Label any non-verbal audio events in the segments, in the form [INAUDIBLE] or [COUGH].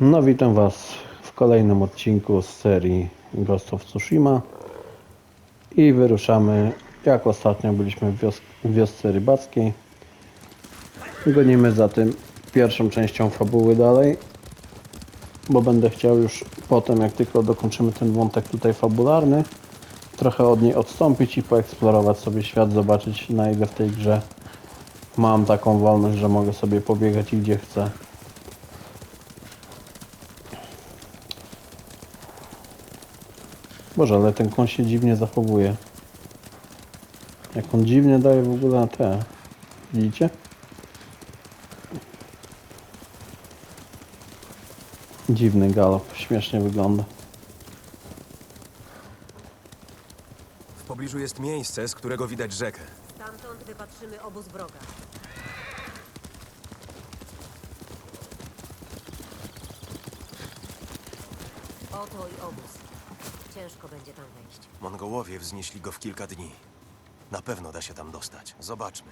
No witam Was w kolejnym odcinku z serii Ghost of Tsushima i wyruszamy jak ostatnio byliśmy w, wios- w wiosce rybackiej gonimy za tym pierwszą częścią fabuły dalej bo będę chciał już potem jak tylko dokończymy ten wątek tutaj fabularny trochę od niej odstąpić i poeksplorować sobie świat, zobaczyć na ile w tej grze mam taką wolność, że mogę sobie pobiegać i gdzie chcę. Boże, ale ten koń się dziwnie zachowuje. Jak on dziwnie daje w ogóle na te. Widzicie? Dziwny galop, śmiesznie wygląda. W pobliżu jest miejsce, z którego widać rzekę. Stamtąd wypatrzymy obóz wroga. Oto i obóz. Ciężko będzie tam wejść. Mongołowie wznieśli go w kilka dni. Na pewno da się tam dostać. Zobaczmy.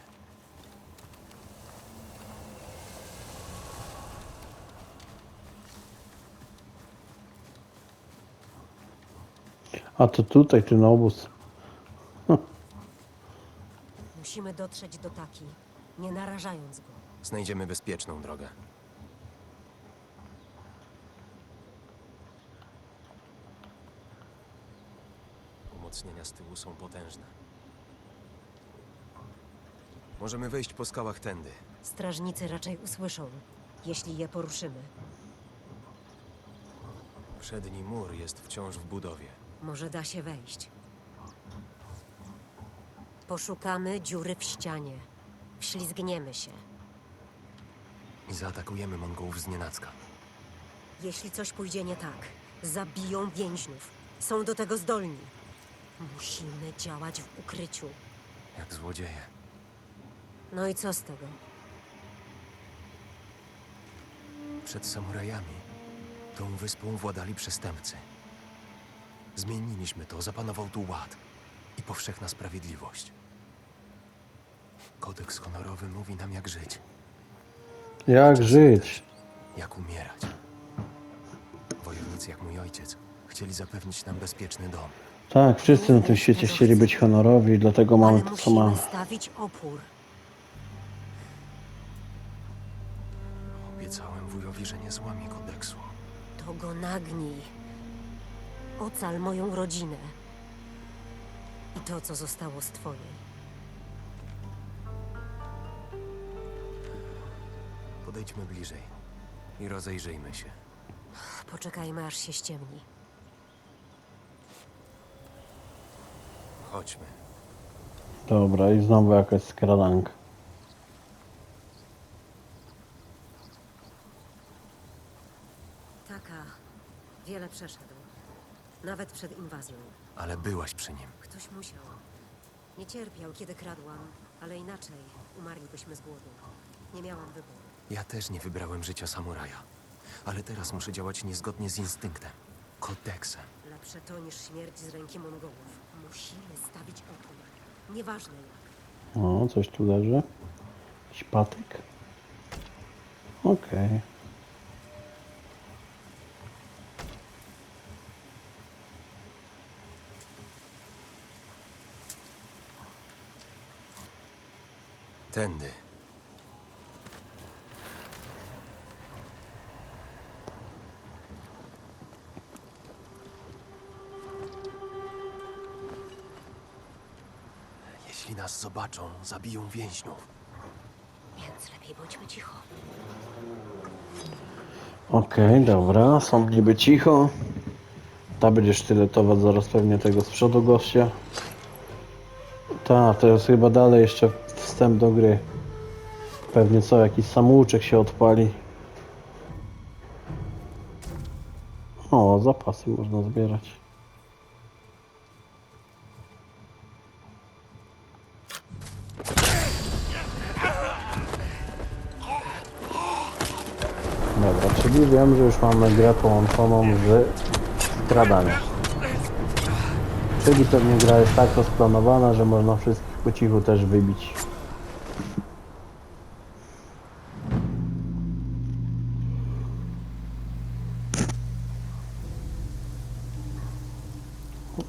A to tutaj ten obóz. Musimy dotrzeć do Taki, nie narażając go. Znajdziemy bezpieczną drogę. Z tyłu są potężne. Możemy wejść po skałach tędy. Strażnicy raczej usłyszą, jeśli je poruszymy. Przedni mur jest wciąż w budowie. Może da się wejść. Poszukamy dziury w ścianie. Wślizgniemy się. I zaatakujemy Mongołów z nienacka. Jeśli coś pójdzie nie tak, zabiją więźniów. Są do tego zdolni. Musimy działać w ukryciu. Jak złodzieje. No i co z tego? Przed samurajami tą wyspą władali przestępcy. Zmieniliśmy to, zapanował tu ład i powszechna sprawiedliwość. Kodeks honorowy mówi nam, jak żyć, Jak żyć? jak umierać. Wojownicy, jak mój ojciec, chcieli zapewnić nam bezpieczny dom. Tak, wszyscy na tym świecie chcieli być honorowi, dlatego mamy Ale to co musimy mamy. stawić opór. Obiecałem wujowi, że nie złamie kodeksu. To go nagnij. Ocal moją rodzinę. I to, co zostało z twojej. Podejdźmy bliżej i rozejrzyjmy się. Poczekajmy, aż się ściemni. Chodźmy. Dobra, i znowu jakaś skradanka. Taka wiele przeszedł. Nawet przed inwazją. Ale byłaś przy nim. Ktoś musiał. Nie cierpiał, kiedy kradłam, ale inaczej umarlibyśmy z głodu. Nie miałam wyboru. Ja też nie wybrałem życia samuraja. Ale teraz muszę działać niezgodnie z instynktem. Kodeksem. Lepsze to niż śmierć z ręki Mongołów. Musimy stawić opór. Nieważne jak. O, coś tu leży. Jakiś patyk. Okej. Tędy. Jeśli nas zobaczą, zabiją więźniów. Więc lepiej bądźmy cicho. Okej, dobra, są niby cicho. Ta będzie sztyletować zaraz pewnie tego z przodu gościa. Ta, to jest chyba dalej jeszcze wstęp do gry. Pewnie co, jakiś samouczek się odpali. O, zapasy można zbierać. wiem, że już mamy grę połączoną z skradaniem. Czyli pewnie gra jest tak rozplanowana, że można wszystkich po cichu też wybić.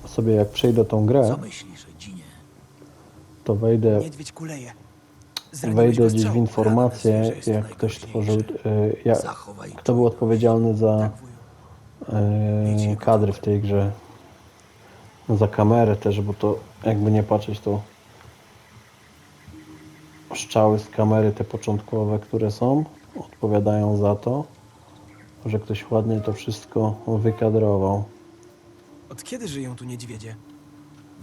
Sobie jak przejdę tą grę, to wejdę Wejdę gdzieś w informacje, jak ktoś tworzył, y, jak, kto był odpowiedzialny za wuju. y, kadry w tej grze. Za kamerę też, bo to jakby nie patrzeć, to strzały z kamery, te początkowe, które są, odpowiadają za to, że ktoś ładnie to wszystko wykadrował. Od kiedy żyją tu niedźwiedzie?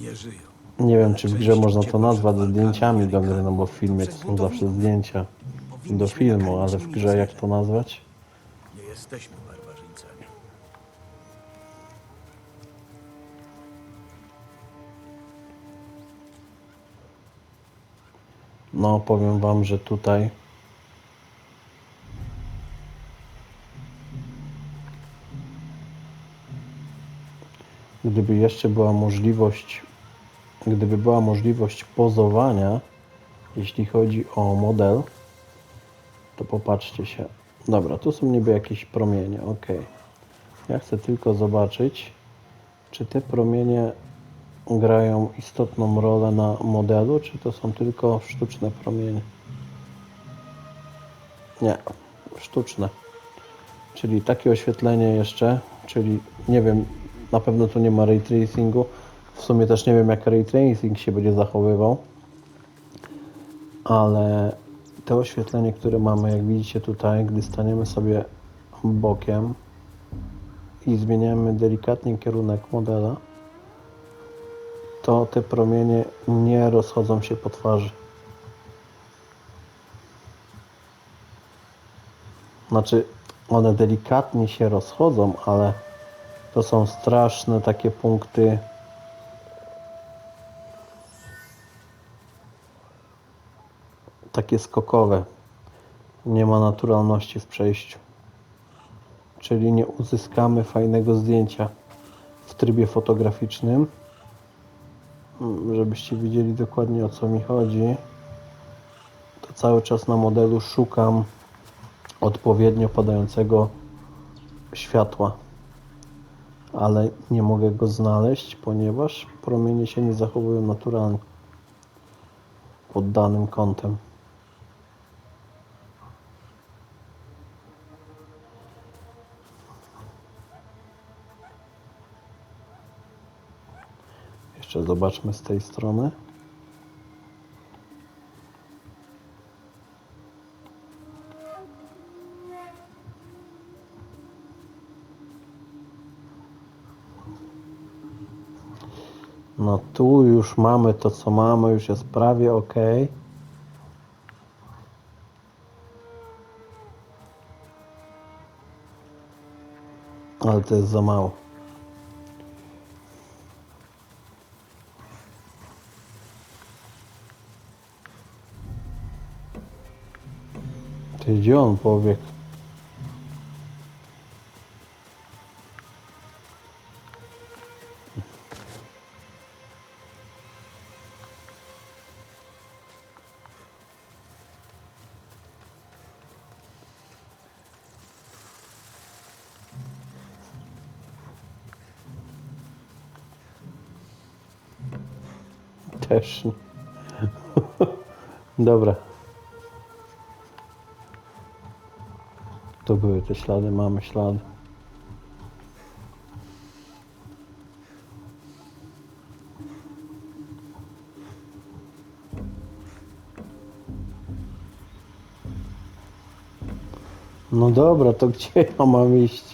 Nie żyją. Nie wiem, czy w grze można to nazwać zdjęciami do gry, no bo w filmie to są zawsze zdjęcia do filmu, ale w grze jak to nazwać? Nie jesteśmy barbarzyńcami. No, powiem wam, że tutaj gdyby jeszcze była możliwość gdyby była możliwość pozowania jeśli chodzi o model to popatrzcie się dobra, tu są niby jakieś promienie, ok ja chcę tylko zobaczyć czy te promienie grają istotną rolę na modelu, czy to są tylko sztuczne promienie? Nie, sztuczne. Czyli takie oświetlenie jeszcze, czyli nie wiem, na pewno tu nie ma ray tracingu. W sumie też nie wiem, jak ray tracing się będzie zachowywał. Ale to oświetlenie, które mamy, jak widzicie tutaj, gdy staniemy sobie bokiem i zmieniamy delikatnie kierunek modela, to te promienie nie rozchodzą się po twarzy. Znaczy, one delikatnie się rozchodzą, ale to są straszne takie punkty. Takie skokowe. Nie ma naturalności w przejściu. Czyli nie uzyskamy fajnego zdjęcia w trybie fotograficznym. Mm, żebyście widzieli dokładnie o co mi chodzi, to cały czas na modelu szukam odpowiednio padającego światła, ale nie mogę go znaleźć, ponieważ promienie się nie zachowują naturalnie pod danym kątem. Jeszcze zobaczmy z tej strony. No tu już mamy to co mamy, już jest prawie ok. Ale to jest za mało. Gdzie on pobiegł? Też. [LAUGHS] Dobra. To były te ślady, mamy ślady. No dobra, to gdzie ja mam iść?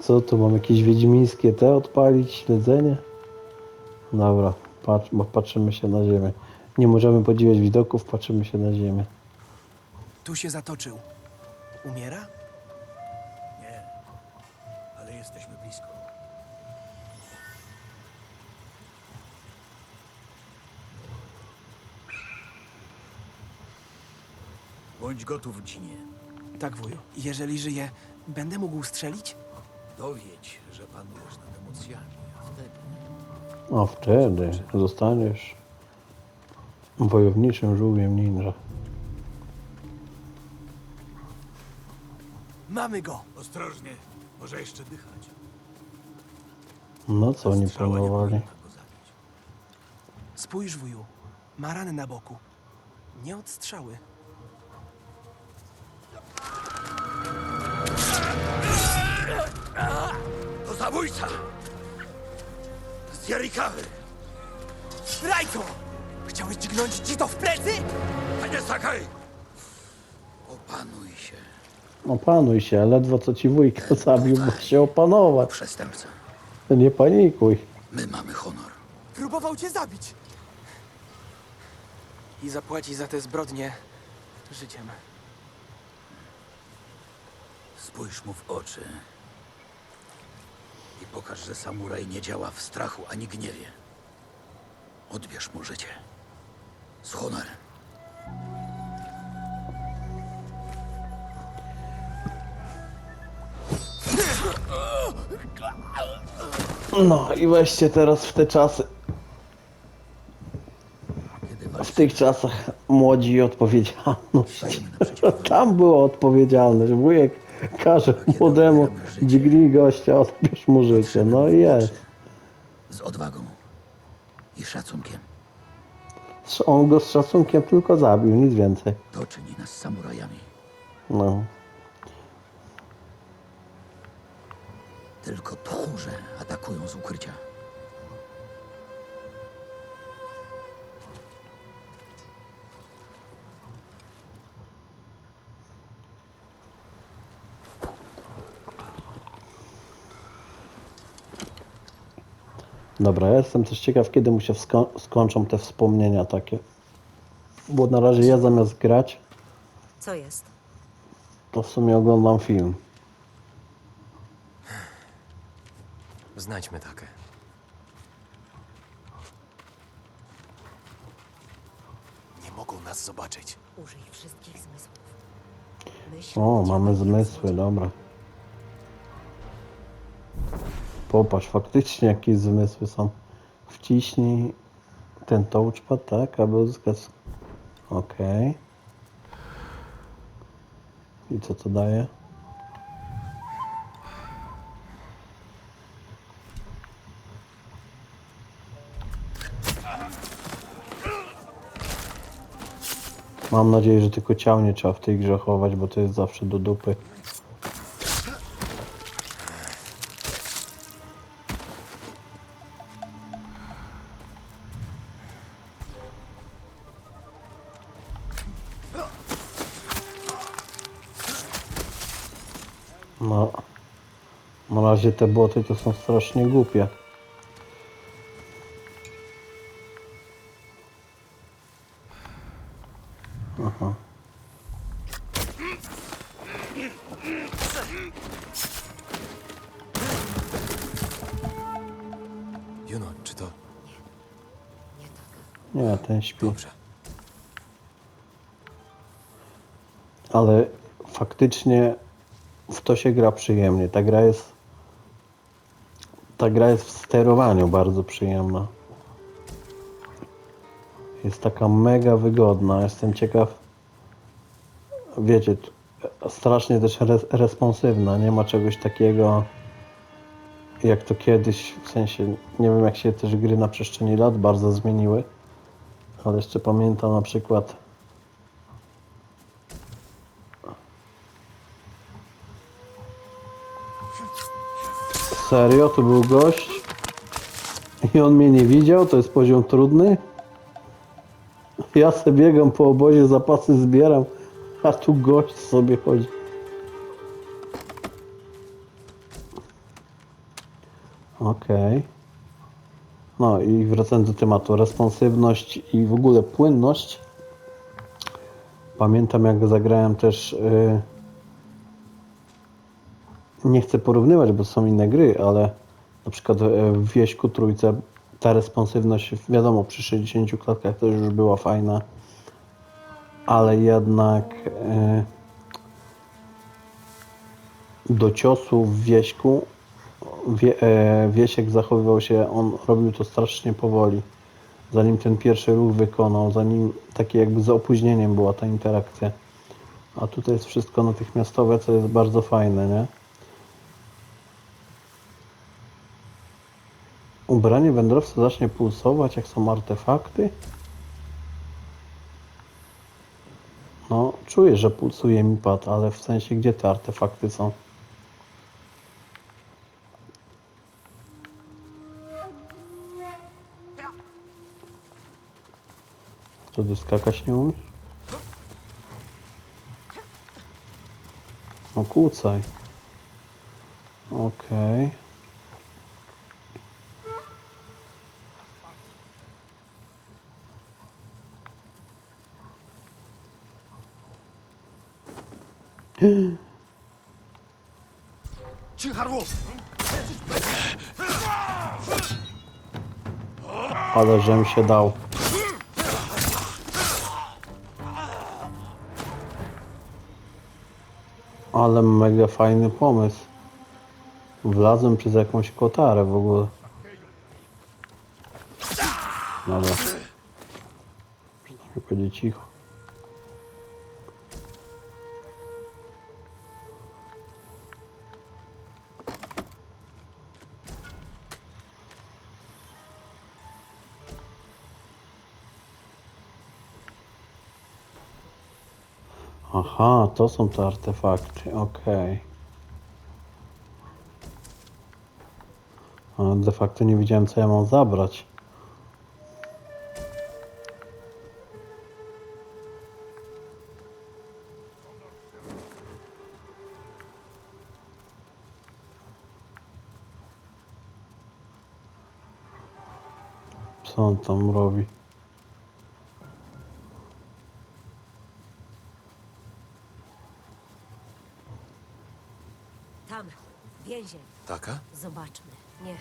Co tu mam jakieś wiedźmińskie te odpalić, śledzenie? Dobra, patrz, patrzymy się na ziemię. Nie możemy podziwiać widoków, patrzymy się na ziemię. Tu się zatoczył. Umiera? Bądź gotów, Dzinie. Tak, wuju. Jeżeli żyje, będę mógł strzelić? Dowiedź, że panujesz nad emocjami, a wtedy A wtedy zostaniesz wojowniczym żółwiem ninja. Mamy go! ostrożnie, może jeszcze dychać. No co oni Strzała nie planowali? powinna go zabić. Spójrz, wuju. Ma rany na boku. Nie od strzały. Zabójca! Z Jarikawy! Rajko! Chciałeś dźgnąć ci to w plecy? Panie Sakaj! Opanuj się, Opanuj się, ledwo co ci wujka zabił, bo się opanować. przestępca. Nie panikuj. My mamy honor. Próbował cię zabić. I zapłaci za te zbrodnie życiem. Spójrz mu w oczy i pokaż, że samuraj nie działa w strachu ani gniewie. Odbierz mu życie. Z honorem. No i weźcie teraz w te czasy, w tych czasach młodzi i odpowiedzialność. Tam była odpowiedzialność. Wujek [LAUGHS] każe młodemu dźgnij gościa, odbierz mu życie. No i jest. z odwagą i szacunkiem. On go z szacunkiem tylko zabił, nic więcej. To czyni nas samurajami. No. Tylko tchórze atakują z ukrycia. Dobra, ja jestem też ciekaw, kiedy mu się sko- skończą te wspomnienia takie. Bo na razie ja zamiast grać, Co jest? to w sumie oglądam film. Znajdźmy takę. Nie mogą nas zobaczyć. Użyj wszystkich zmysłów. Myśl, O, mamy zmysły, dobra. Popatrz, faktycznie jakieś zmysły są. Wciśnij ten touchpad, tak, aby uzyskać... Okej. I co to daje? Mam nadzieję, że tylko ciał nie trzeba w tej grze chować, bo to jest zawsze do dupy. Razie te boty to są strasznie głupie. Aha. Juno, czy to... Nie, ten śpi. Dobrze. Ale faktycznie w to się gra przyjemnie. Ta gra jest. Ta gra jest w sterowaniu bardzo przyjemna. Jest taka mega wygodna. Jestem ciekaw. Wiecie, strasznie też res responsywna. Nie ma czegoś takiego jak to kiedyś. W sensie, nie wiem jak się też gry na przestrzeni lat bardzo zmieniły. Ale jeszcze pamiętam na przykład Serio? To był gość? I on mnie nie widział? To jest poziom trudny? Ja sobie biegam po obozie, zapasy zbieram, a tu gość sobie chodzi. Okej. No i wracając do tematu, responsywność i w ogóle płynność. Pamiętam jak zagrałem też... Yy, nie chcę porównywać, bo są inne gry, ale na przykład e, w Wieśku Trójce ta responsywność, wiadomo, przy 60 klatkach to już była fajna, ale jednak e, do ciosu w Wieśku wie, e, Wiesiek zachowywał się, on robił to strasznie powoli. Zanim ten pierwszy ruch wykonał, zanim takie jakby z opóźnieniem była ta interakcja. A tutaj jest wszystko natychmiastowe, co jest bardzo fajne, nie? Ubranie wędrowca zacznie pulsować, jak są artefakty? No, czuję, że pulsuje mi pad, ale w sensie, gdzie te artefakty są? Co ty skakać nie umiesz? No kłócaj. Okej. Ale żem się dał. Ale mega fajny pomysł. Wlazłem przez jakąś kotarę w ogóle. Dobra. Przynajmniej będzie cicho. Aha, to są te artefakty, okej. Ale de facto nie wiedziałem co ja mam zabrać. Co on tam robi? Tam, więzień. Taka? Zobaczmy. Nie,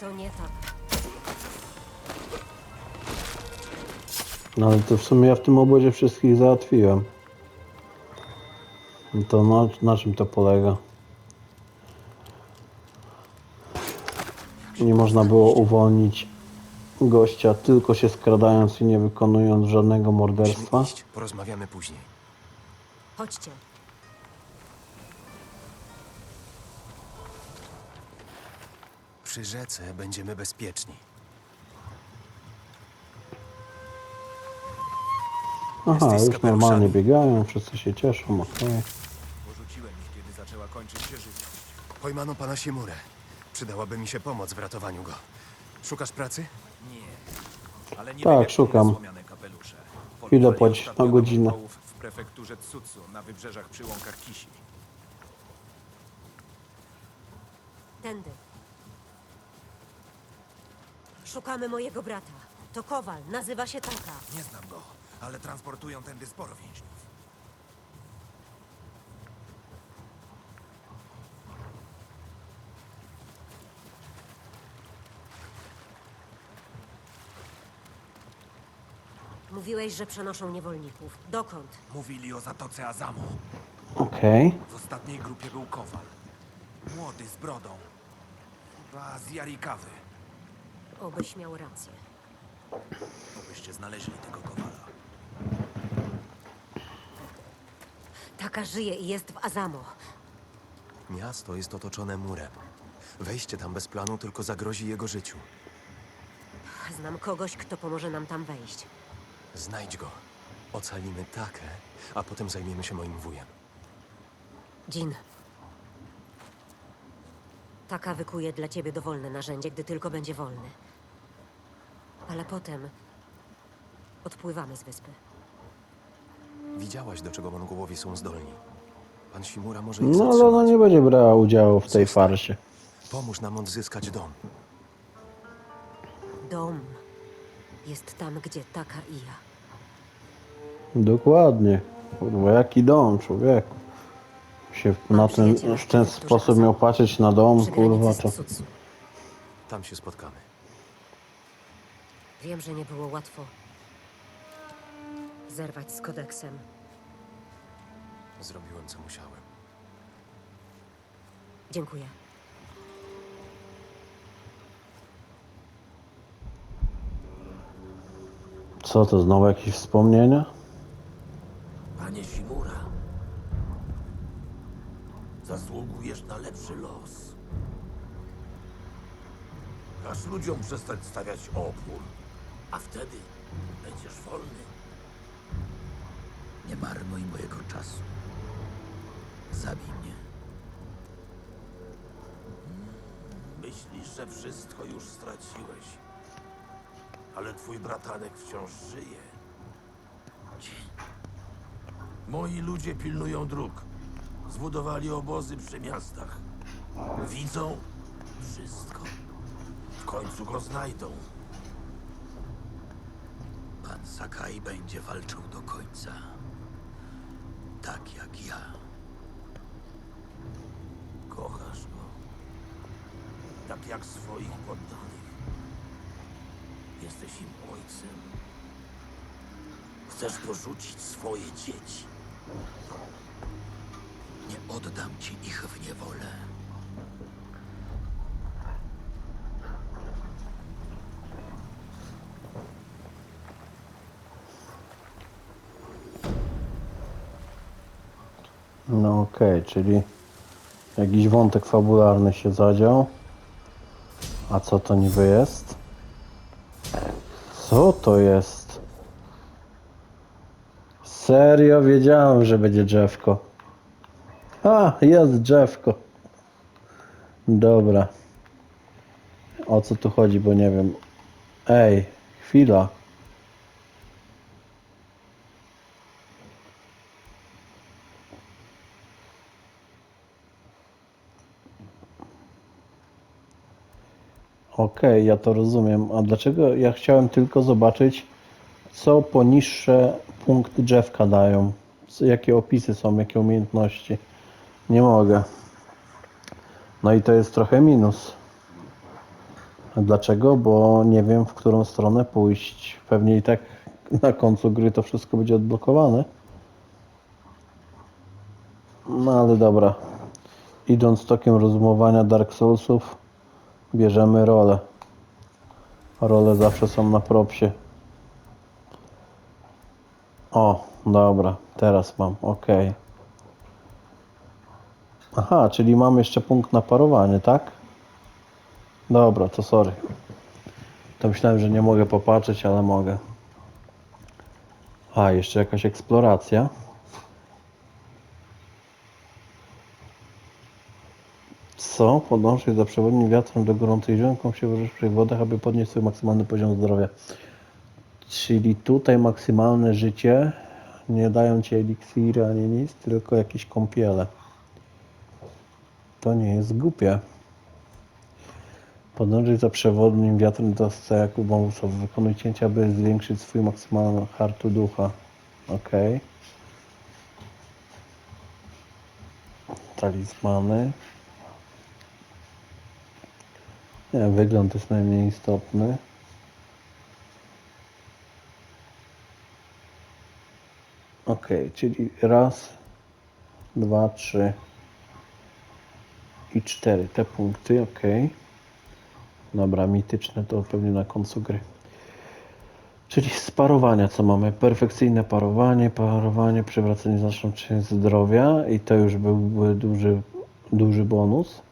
to nie tak. No ale to w sumie ja w tym obozie wszystkich załatwiłem. No To na, na czym to polega? Nie można było uwolnić gościa tylko się skradając i nie wykonując żadnego morderstwa. Iść. Porozmawiamy później. Chodźcie. Przy rzece będziemy bezpieczni. Aha, Jesteś już normalnie biegają, wszyscy się cieszą, okej. Porzuciłem ich, kiedy zaczęła kończyć się życie. Pojmano pana Simurę. Przydałaby mi się pomoc w ratowaniu go. Szukasz pracy? Nie. Ale nie Tak, wiem, jak szukam. złomiane kapelusze. Ile Polowali płacisz na ostatnio godzinę? W prefekturze Tsutsu, na wybrzeżach przy łąkach Kishi. Tędy. Szukamy mojego brata. To Kowal, nazywa się Taka. Nie znam go, ale transportują tędy sporo więźniów. Mówiłeś, że przenoszą niewolników. Dokąd? Mówili o Zatoce Azamu. Okej. W ostatniej grupie był Kowal. Młody, z brodą. Chyba z Jarikawy. Obyś miał rację. Obyście znaleźli tego Kowala. Taka żyje i jest w Azamo. Miasto jest otoczone murem. Wejście tam bez planu tylko zagrozi jego życiu. Znam kogoś, kto pomoże nam tam wejść. Znajdź go. Ocalimy takę, a potem zajmiemy się moim wujem. Jean. Taka wykuje dla ciebie dowolne narzędzie, gdy tylko będzie wolny. Ale potem odpływamy z wyspy. Widziałaś, do czego mongołowie są zdolni. Pan Simura może ich No ale zatrzymać. ona nie będzie brała udziału w tej farsie. Pomóż nam odzyskać dom. Dom jest tam, gdzie Taka i ja. Dokładnie. Kurwa, jaki dom, człowieku. Się na ten, w ten sposób miał patrzeć na dom, kurwa, to... Tam się spotkamy. Wiem, że nie było łatwo zerwać z kodeksem. Zrobiłem, co musiałem. Dziękuję. Co to, znowu jakieś wspomnienia? Przestać stawiać opór, a wtedy będziesz wolny. Nie marnuj mojego czasu. Zabij mnie. Myślisz, że wszystko już straciłeś. Ale twój bratanek wciąż żyje. Moi ludzie pilnują dróg. Zbudowali obozy przy miastach. Widzą wszystko. Końcu go znajdą. Pan Sakai będzie walczył do końca. Tak jak ja. Kochasz go. Tak jak swoich poddanych. Jesteś im ojcem. Chcesz porzucić swoje dzieci. Nie oddam ci ich w niewolę. Okej, czyli jakiś wątek fabularny się zadział. A co to niby jest? Co to jest? Serio wiedziałem, że będzie drzewko. A, jest drzewko. Dobra. O co tu chodzi, bo nie wiem. Ej, chwila. Okej, ja to rozumiem. A dlaczego ja chciałem tylko zobaczyć, co poniższe punkty drzewka dają? Jakie opisy są, jakie umiejętności? Nie mogę. No i to jest trochę minus. Dlaczego? Bo nie wiem, w którą stronę pójść. Pewnie i tak na końcu gry to wszystko będzie odblokowane. No ale dobra. Idąc tokiem rozumowania Dark Soulsów, bierzemy rolę. Role zawsze są na propsie. O, dobra, teraz mam, ok. Aha, czyli mam jeszcze punkt na parowanie, tak? Dobra, to sorry. To myślałem, że nie mogę popatrzeć, ale mogę. A, jeszcze jakaś eksploracja. Co? Podążaj za przewodnim wiatrem do gorącej ziomką się w wyższych wodach, aby podnieść swój maksymalny poziom zdrowia. Czyli tutaj maksymalne życie nie dają ci eliksiry ani nic, tylko jakieś kąpiele. To nie jest głupie. Podążaj za przewodnim wiatrem do jak wąsów. Wykonuj cięcia, aby zwiększyć swój maksymalny hartu ducha. Ok. Talizmany. Nie, wygląd jest najmniej istotny. Ok, czyli raz, dwa, trzy i cztery. Te punkty, ok. Dobra, mityczne to pewnie na końcu gry. Czyli z parowania co mamy? Perfekcyjne parowanie, parowanie, przywracanie znaczną część zdrowia i to już byłby duży, duży bonus.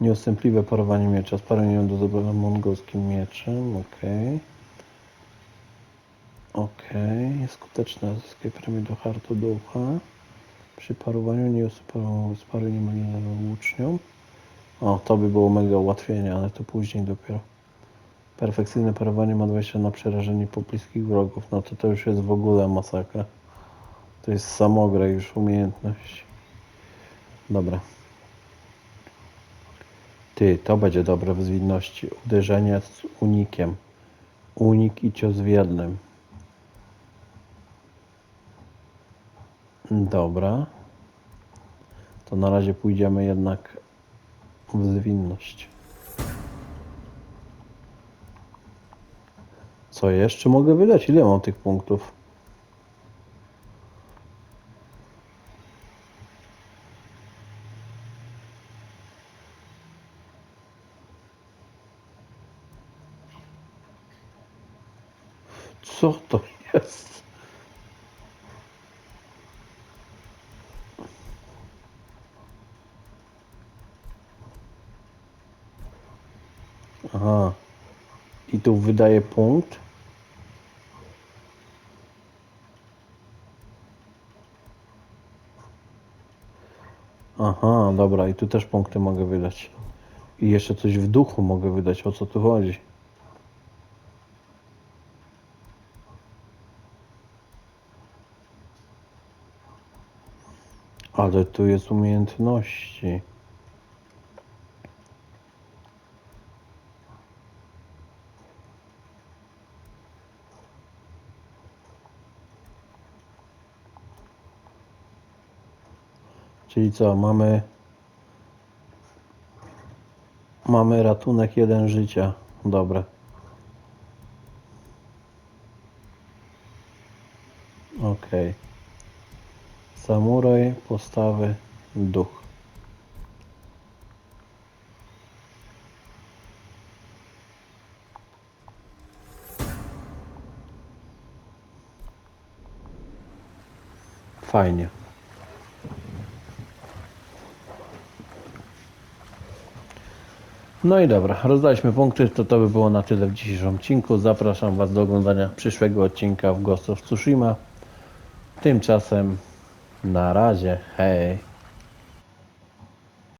Nieustępliwe parowanie miecza. Sparuję do zdobywania mongolskim mieczem. Ok. Ok. Skuteczne zyskaj premię do hartu ducha. Przy parowaniu nie sparuj nie łucznią. O, to by było mega ułatwienie, ale to później dopiero. Perfekcyjne parowanie ma 20 na przerażenie pobliskich wrogów. No to to już jest w ogóle masakra. To jest samogra już umiejętność. Dobra. Ty, to będzie dobre w zwinności. Uderzenie z unikiem. Unik i cios w jednym. Dobra. To na razie pójdziemy jednak w zwinność. Co jeszcze mogę wydać? Ile mam tych punktów? Co to jest? tu wydaje punkt. Aha, dobra, i tu też punkty mogę wydać. I jeszcze coś w duchu mogę wydać, o co tu chodzi. Ale tu jest umiejętności. Czyli co, mamy mamy ratunek jeden życia. Dobra. Okej. Samuraj, postawy, duch. Fajnie. No i dobra, rozdaliśmy punkty, to to by było na tyle w dzisiejszym odcinku. Zapraszam Was do oglądania przyszłego odcinka w Ghost of Tsushima. Tymczasem na razie, hej.